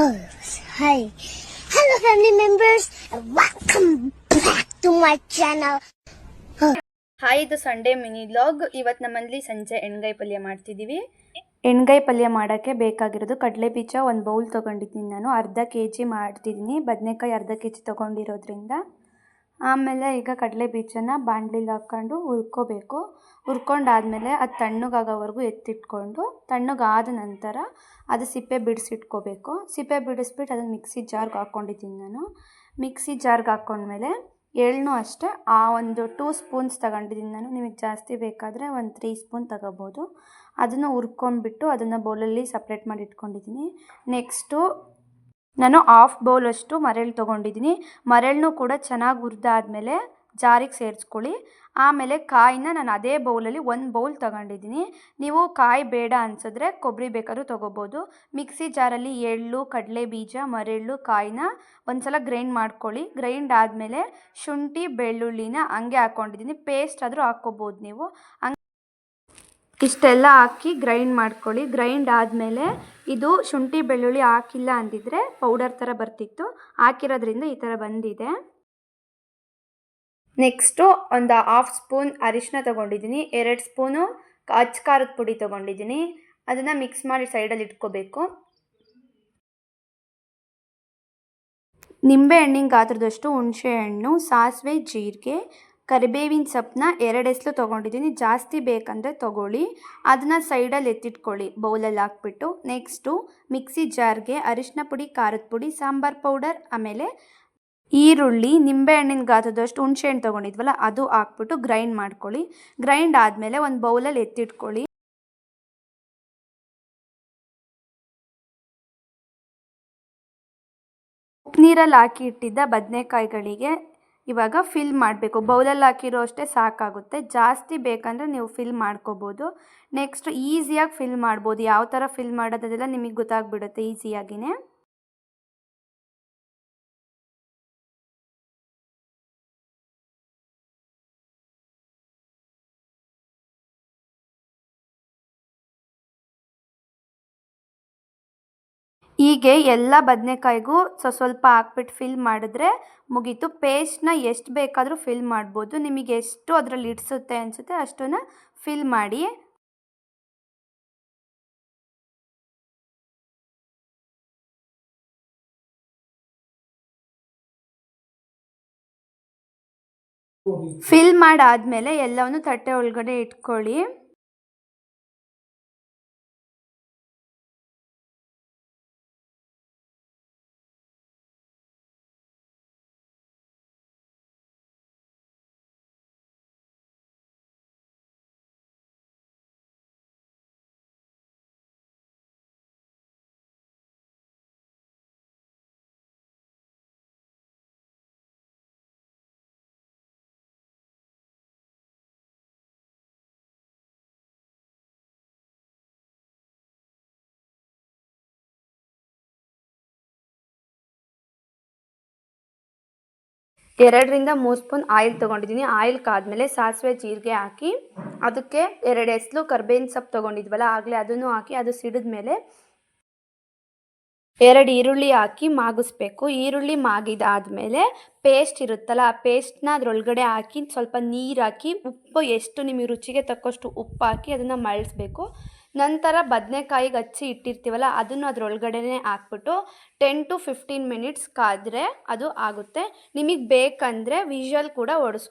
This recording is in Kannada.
Oh, hi. Hello, family members, and welcome back to my channel. Hi ಇದು ಸಂಡೇ ಮಿನಿ ಲಾಗ್ ಇವತ್ತು ನಮ್ಮಲ್ಲಿ ಸಂಜೆ ಎಣ್ಗಾಯಿ ಪಲ್ಯ ಮಾಡ್ತಿದ್ದೀವಿ ಎಣ್ಗಾಯಿ ಪಲ್ಯ ಮಾಡೋಕ್ಕೆ ಬೇಕಾಗಿರೋದು ಕಡಲೆ ಬೀಜ ಒಂದು ಬೌಲ್ ತೊಗೊಂಡಿದ್ದೀನಿ ನಾನು. ಅರ್ಧ ಕೆ ಜಿ ಮಾಡ್ತಿದ್ದೀನಿ. ಬದನೆಕಾಯಿ ಅರ್ಧ ಕೆ ಜಿ ತೊಗೊಂಡಿರೋದ್ರಿಂದ. ಆಮೇಲೆ ಈಗ ಕಡಲೆ ಬೀಜನ ಬಾಣಲಿಲಿ ಹಾಕ್ಕೊಂಡು ಹುರ್ಕೋಬೇಕು. ಹುರ್ಕೊಂಡಾದ್ಮೇಲೆ ಅದು ತಣ್ಣಗಾಗೋವರೆಗೂ ಎತ್ತಿಟ್ಕೊಂಡು, ತಣ್ಣಗಾದ ನಂತರ ಅದು ಸಿಪ್ಪೆ ಬಿಡಿಸಿಟ್ಕೋಬೇಕು. ಸಿಪ್ಪೆ ಬಿಡಿಸ್ಬಿಟ್ಟು ಅದನ್ನು ಮಿಕ್ಸಿ ಜಾರ್ಗೆ ಹಾಕ್ಕೊಂಡಿದ್ದೀನಿ ನಾನು. ಮಿಕ್ಸಿ ಜಾರ್ಗೆ ಹಾಕ್ಕೊಂಡ್ಮೇಲೆ ಎಳ್ಳು ಅಷ್ಟೇ, ಆ ಒಂದು ಟೂ ಸ್ಪೂನ್ಸ್ ತಗೊಂಡಿದ್ದೀನಿ ನಾನು. ನಿಮಗೆ ಜಾಸ್ತಿ ಬೇಕಾದರೆ ಒಂದು ತ್ರೀ ಸ್ಪೂನ್ ತಗೋಬೋದು. ಅದನ್ನು ಹುರ್ಕೊಂಡ್ಬಿಟ್ಟು ಅದನ್ನು ಬೌಲಲ್ಲಿ ಸಪ್ರೇಟ್ ಮಾಡಿ ಇಟ್ಕೊಂಡಿದ್ದೀನಿ ನೆಕ್ಸ್ಟು ನಾನು ಹಾಫ್ ಬೌಲಷ್ಟು ಮರಳು ತೊಗೊಂಡಿದ್ದೀನಿ. ಮರಳನ್ನೂ ಕೂಡ ಚೆನ್ನಾಗಿ ಹುರಿದಾದ್ಮೇಲೆ ಜಾರಿಗೆ ಸೇರಿಸ್ಕೊಳ್ಳಿ. ಆಮೇಲೆ ಕಾಯಿನ ನಾನು ಅದೇ ಬೌಲಲ್ಲಿ ಒಂದು ಬೌಲ್ ತಗೊಂಡಿದ್ದೀನಿ. ನೀವು ಕಾಯಿ ಬೇಡ ಅನ್ಸಿದ್ರೆ ಕೊಬ್ಬರಿ ಬೇಕಾದ್ರೂ ತೊಗೋಬೋದು. ಮಿಕ್ಸಿ ಜಾರಲ್ಲಿ ಎಳ್ಳು, ಕಡಲೆ ಬೀಜ, ಮರಳು, ಕಾಯಿನ ಒಂದ್ಸಲ ಗ್ರೈಂಡ್ ಮಾಡ್ಕೊಳ್ಳಿ. ಗ್ರೈಂಡ್ ಆದಮೇಲೆ ಶುಂಠಿ, ಬೆಳ್ಳುಳ್ಳಿನ ಹಂಗೆ ಹಾಕ್ಕೊಂಡಿದ್ದೀನಿ ಪೇಸ್ಟ್ ಆದರೂ ಹಾಕ್ಕೋಬೋದು ನೀವು. ಇಷ್ಟೆಲ್ಲ ಹಾಕಿ ಗ್ರೈಂಡ್ ಮಾಡ್ಕೊಳ್ಳಿ. ಗ್ರೈಂಡ್ ಆದಮೇಲೆ ಇದು ಶುಂಠಿ, ಬೆಳ್ಳುಳ್ಳಿ ಹಾಕಿಲ್ಲ ಅಂದಿದ್ರೆ ಪೌಡರ್ ಥರ ಬರ್ತಿತ್ತು. ಹಾಕಿರೋದ್ರಿಂದ ಈ ಥರ ಬಂದಿದೆ. ನೆಕ್ಸ್ಟು ಒಂದು ಹಾಫ್ ಸ್ಪೂನ್ ಅರಿಶಿನ ತೊಗೊಂಡಿದ್ದೀನಿ. ಎರಡು ಸ್ಪೂನು ಅಚ್ಚ ಖಾರದ ಪುಡಿ ತೊಗೊಂಡಿದ್ದೀನಿ. ಅದನ್ನು ಮಿಕ್ಸ್ ಮಾಡಿ ಸೈಡಲ್ಲಿ ಇಟ್ಕೋಬೇಕು. ನಿಂಬೆ ಹಣ್ಣಿನ ಗಾತ್ರದಷ್ಟು ಹುಣಸೆ ಹಣ್ಣು, ಸಾಸಿವೆ, ಜೀರಿಗೆ ಕರಿಬೇವಿನ ಸೊಪ್ಪನ್ನ ಎರಡು ಎಸ್ಲು ತೊಗೊಂಡಿದ್ದೀನಿ. ಜಾಸ್ತಿ ಬೇಕಂದರೆ ತೊಗೊಳ್ಳಿ. ಅದನ್ನ ಸೈಡಲ್ಲಿ ಎತ್ತಿಟ್ಕೊಳ್ಳಿ. ಬೌಲಲ್ಲಿ ಹಾಕ್ಬಿಟ್ಟು ನೆಕ್ಸ್ಟು ಮಿಕ್ಸಿ ಜಾರ್ಗೆ ಅರಿಶಿನ ಪುಡಿ, ಖಾರದ ಪುಡಿ, ಸಾಂಬಾರ್ ಪೌಡರ್, ಆಮೇಲೆ ಈರುಳ್ಳಿ ನಿಂಬೆಹಣ್ಣಿನ ಗಾತ್ರದಷ್ಟು ಹುಣಸೆಹಣ್ಣು ತೊಗೊಂಡಿದ್ವಲ್ಲ, ಅದು ಹಾಕ್ಬಿಟ್ಟು ಗ್ರೈಂಡ್ ಮಾಡ್ಕೊಳ್ಳಿ. ಗ್ರೈಂಡ್ ಆದಮೇಲೆ ಒಂದು ಬೌಲಲ್ಲಿ ಎತ್ತಿಟ್ಕೊಳ್ಳಿ. ನೀರಲ್ಲಿ ಹಾಕಿ ಇಟ್ಟಿದ್ದ ಬದನೆಕಾಯಿಗಳಿಗೆ ಇವಾಗ ಫಿಲ್ ಮಾಡಬೇಕು. ಬೌಲಲ್ಲಿ ಹಾಕಿರೋ ಅಷ್ಟೇ ಸಾಕಾಗುತ್ತೆ. ಜಾಸ್ತಿ ಬೇಕಂದರೆ ನೀವು ಫಿಲ್ ಮಾಡ್ಕೋಬೋದು. ನೆಕ್ಸ್ಟ್ ಈಸಿಯಾಗಿ ಫಿಲ್ ಮಾಡ್ಬೋದು. ಯಾವ ಥರ ಫಿಲ್ ಮಾಡೋದೆಲ್ಲ ನಿಮಗೆ ಗೊತ್ತಾಗ್ಬಿಡುತ್ತೆ ಈಸಿಯಾಗಿಯೇ ಹೀಗೆ ಎಲ್ಲ ಬದನೆಕಾಯಿಗೂ ಸೊ, ಸ್ವಲ್ಪ ಹಾಕ್ಬಿಟ್ಟು ಫಿಲ್ ಮಾಡಿದ್ರೆ ಮುಗೀತು. ಪೇಸ್ಟ್ನ ಎಷ್ಟು ಬೇಕಾದರೂ ಫಿಲ್ ಮಾಡ್ಬೋದು. ನಿಮಗೆ ಎಷ್ಟು ಅದರಲ್ಲಿ ಇಡಿಸುತ್ತೆ ಅನಿಸುತ್ತೆ ಅಷ್ಟನ್ನು ಫಿಲ್ ಮಾಡಿ. ಫಿಲ್ ಮಾಡಾದಮೇಲೆ ಎಲ್ಲವನ್ನು ತಟ್ಟೆ ಒಳಗಡೆ ಇಟ್ಕೊಳ್ಳಿ. ಎರಡರಿಂದ ಮೂರು ಸ್ಪೂನ್ ಆಯಿಲ್ ತೊಗೊಂಡಿದ್ದೀನಿ. ಆಯಿಲ್ ಕಾದ್ಮೇಲೆ ಸಾಸಿವೆ ಜೀರಿಗೆ ಹಾಕಿ, ಅದಕ್ಕೆ ಎರಡು ಎಸ್ಲು ಕರ್ಬೇವಿನ ಸೊಪ್ಪು ತೊಗೊಂಡಿದ್ವಲ್ಲ, ಆಗಲೇ ಅದನ್ನು ಹಾಕಿ ಅದು ಸಿಡಿದ ಮೇಲೆ ಎರಡು ಈರುಳ್ಳಿ ಹಾಕಿ ಮಾಗಿಸ್ಬೇಕು. ಈರುಳ್ಳಿ ಮಾಗಿದಾದಮೇಲೆ ಪೇಸ್ಟ್ ಇರುತ್ತಲ್ಲ, ಆ ಪೇಸ್ಟ್ನ ಅದರೊಳಗಡೆ ಹಾಕಿ ಸ್ವಲ್ಪ ನೀರು ಹಾಕಿ, ಉಪ್ಪು ಎಷ್ಟು ನಿಮಗೆ ರುಚಿಗೆ ತಕ್ಕಷ್ಟು ಉಪ್ಪು ಹಾಕಿ ಅದನ್ನು ಮಳಿಸ್ಬೇಕು. ನಂತರ ಬದನೆಕಾಯಿಗೆ ಹಚ್ಚಿ ಇಟ್ಟಿರ್ತೀವಲ್ಲ, ಅದನ್ನು ಅದರೊಳಗಡೆನೆ ಹಾಕ್ಬಿಟ್ಟು ಟೆನ್ ಟು ಫಿಫ್ಟೀನ್ ಮಿನಿಟ್ಸ್ ಕಾದರೆ ಅದು ಆಗುತ್ತೆ. ನಿಮಗೆ ಬೇಕಂದರೆ ವಿಷಲ್ ಕೂಡ ಹೊಡೆಸ್